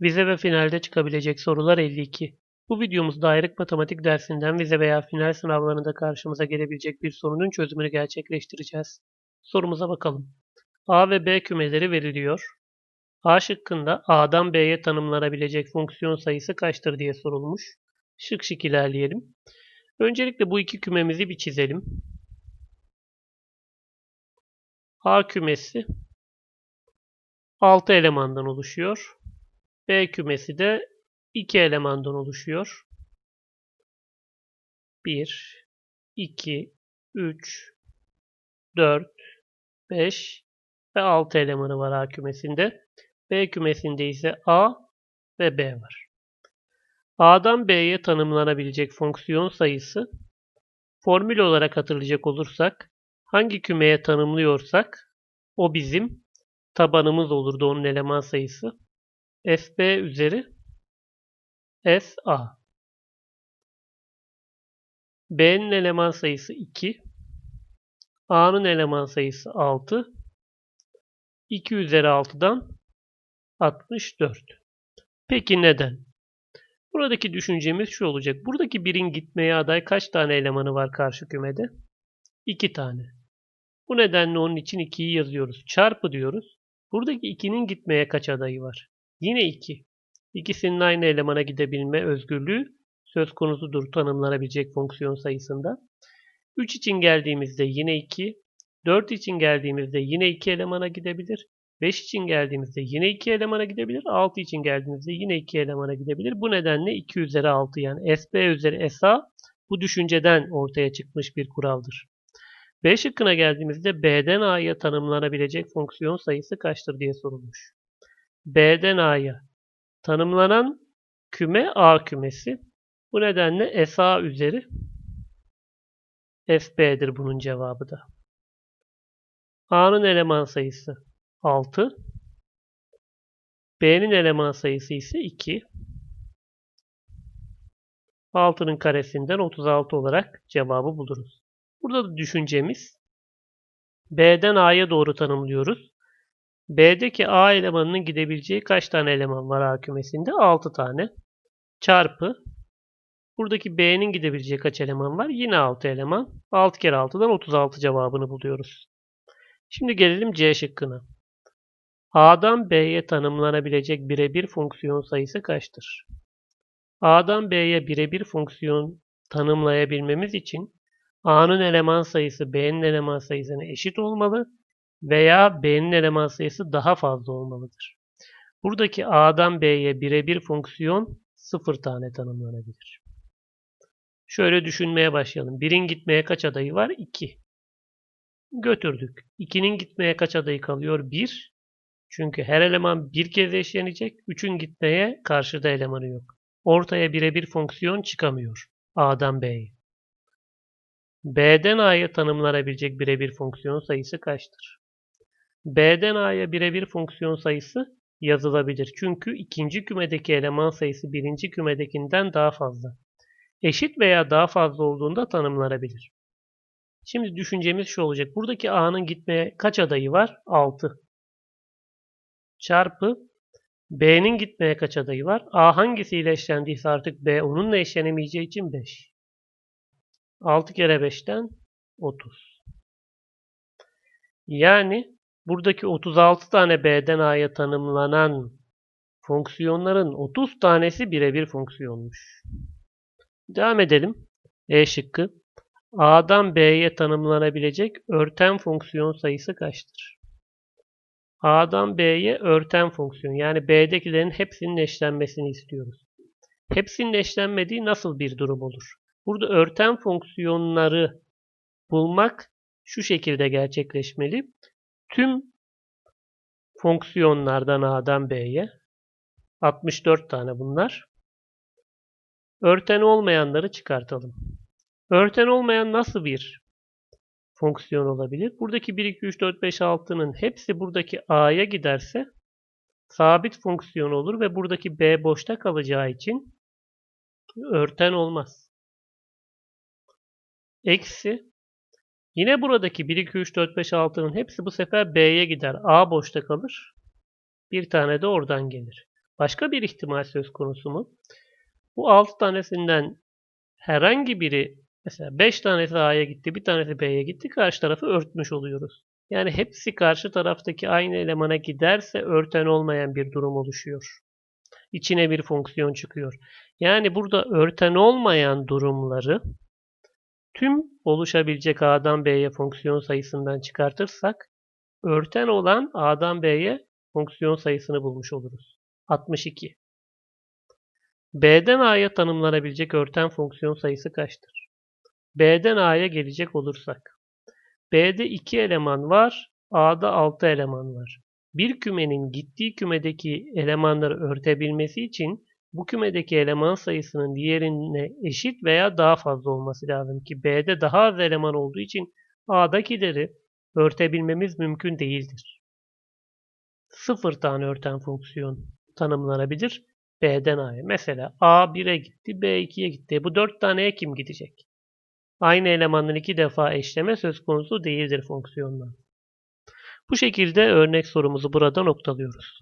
Vize ve finalde çıkabilecek sorular 52. Bu videomuzda ayrık matematik dersinden vize veya final sınavlarında karşımıza gelebilecek bir sorunun çözümünü gerçekleştireceğiz. Sorumuza bakalım. A ve B kümeleri veriliyor. A şıkkında A'dan B'ye tanımlanabilecek fonksiyon sayısı kaçtır diye sorulmuş. Şık şık ilerleyelim. Öncelikle bu iki kümemizi bir çizelim. A kümesi 6 elemandan oluşuyor. B kümesi de 2 elemandan oluşuyor. 1, 2, 3, 4, 5 ve 6 elemanı var A kümesinde. B kümesinde ise A ve B var. A'dan B'ye tanımlanabilecek fonksiyon sayısı formül olarak hatırlayacak olursak hangi kümeye tanımlıyorsak o bizim tabanımız olurdu onun eleman sayısı. FB üzeri SA. B'nin eleman sayısı 2. A'nın eleman sayısı 6. 2 üzeri 6'dan 64. Peki neden? Buradaki düşüncemiz şu olacak. Buradaki birin gitmeye aday kaç tane elemanı var karşı kümede? 2 tane. Bu nedenle onun için 2'yi yazıyoruz. Çarpı diyoruz. Buradaki 2'nin gitmeye kaç adayı var? Yine 2. İkisinin aynı elemana gidebilme özgürlüğü söz konusudur tanımlanabilecek fonksiyon sayısında. 3 için geldiğimizde yine 2. 4 için geldiğimizde yine 2 elemana gidebilir. 5 için geldiğimizde yine 2 elemana gidebilir. 6 için geldiğimizde yine 2 elemana gidebilir. Bu nedenle 2 üzeri 6 yani SB üzeri SA bu düşünceden ortaya çıkmış bir kuraldır. B şıkkına geldiğimizde B'den A'ya tanımlanabilecek fonksiyon sayısı kaçtır diye sorulmuş. B'den A'ya tanımlanan küme A kümesi. Bu nedenle SA üzeri FB'dir bunun cevabı da. A'nın eleman sayısı 6. B'nin eleman sayısı ise 2. 6'nın karesinden 36 olarak cevabı buluruz. Burada da düşüncemiz B'den A'ya doğru tanımlıyoruz. B'deki A elemanının gidebileceği kaç tane eleman var A kümesinde? 6 tane. Çarpı. Buradaki B'nin gidebileceği kaç eleman var? Yine 6 eleman. 6 kere 6'dan 36 cevabını buluyoruz. Şimdi gelelim C şıkkına. A'dan B'ye tanımlanabilecek birebir fonksiyon sayısı kaçtır? A'dan B'ye birebir fonksiyon tanımlayabilmemiz için A'nın eleman sayısı B'nin eleman sayısına eşit olmalı veya B'nin eleman sayısı daha fazla olmalıdır. Buradaki A'dan B'ye birebir fonksiyon 0 tane tanımlanabilir. Şöyle düşünmeye başlayalım. 1'in gitmeye kaç adayı var? 2. Götürdük. 2'nin gitmeye kaç adayı kalıyor? 1. Çünkü her eleman bir kez eşlenecek. 3'ün gitmeye karşıda elemanı yok. Ortaya birebir fonksiyon çıkamıyor. A'dan B'ye. B'den A'ya tanımlanabilecek birebir fonksiyon sayısı kaçtır? B'den A'ya birebir fonksiyon sayısı yazılabilir. Çünkü ikinci kümedeki eleman sayısı birinci kümedekinden daha fazla. Eşit veya daha fazla olduğunda tanımlanabilir. Şimdi düşüncemiz şu olacak. Buradaki A'nın gitmeye kaç adayı var? 6. Çarpı B'nin gitmeye kaç adayı var? A hangisiyle eşlendiyse artık B onunla eşlenemeyeceği için 5. 6 kere 5'ten 30. Yani buradaki 36 tane B'den A'ya tanımlanan fonksiyonların 30 tanesi birebir fonksiyonmuş. Devam edelim. E şıkkı. A'dan B'ye tanımlanabilecek örten fonksiyon sayısı kaçtır? A'dan B'ye örten fonksiyon yani B'dekilerin hepsinin eşlenmesini istiyoruz. Hepsinin eşlenmediği nasıl bir durum olur? Burada örten fonksiyonları bulmak şu şekilde gerçekleşmeli. Tüm fonksiyonlardan A'dan B'ye 64 tane bunlar. Örten olmayanları çıkartalım. Örten olmayan nasıl bir fonksiyon olabilir? Buradaki 1, 2, 3, 4, 5, 6'nın hepsi buradaki A'ya giderse sabit fonksiyon olur ve buradaki B boşta kalacağı için örten olmaz. Eksi yine buradaki 1, 2, 3, 4, 5, 6'nın hepsi bu sefer B'ye gider. A boşta kalır. Bir tane de oradan gelir. Başka bir ihtimal söz konusu mu? Bu 6 tanesinden herhangi biri mesela 5 tanesi A'ya gitti, bir tanesi B'ye gitti. Karşı tarafı örtmüş oluyoruz. Yani hepsi karşı taraftaki aynı elemana giderse örten olmayan bir durum oluşuyor. İçine bir fonksiyon çıkıyor. Yani burada örten olmayan durumları tüm oluşabilecek A'dan B'ye fonksiyon sayısından çıkartırsak örten olan A'dan B'ye fonksiyon sayısını bulmuş oluruz. 62. B'den A'ya tanımlanabilecek örten fonksiyon sayısı kaçtır? B'den A'ya gelecek olursak. B'de 2 eleman var, A'da 6 eleman var. Bir kümenin gittiği kümedeki elemanları örtebilmesi için bu kümedeki eleman sayısının diğerine eşit veya daha fazla olması lazım ki B'de daha az eleman olduğu için A'dakileri örtebilmemiz mümkün değildir. Sıfır tane örten fonksiyon tanımlanabilir B'den A'ya. Mesela A 1'e gitti, B 2'ye gitti. Bu 4 taneye kim gidecek? Aynı elemanın iki defa eşleme söz konusu değildir fonksiyonla. Bu şekilde örnek sorumuzu burada noktalıyoruz.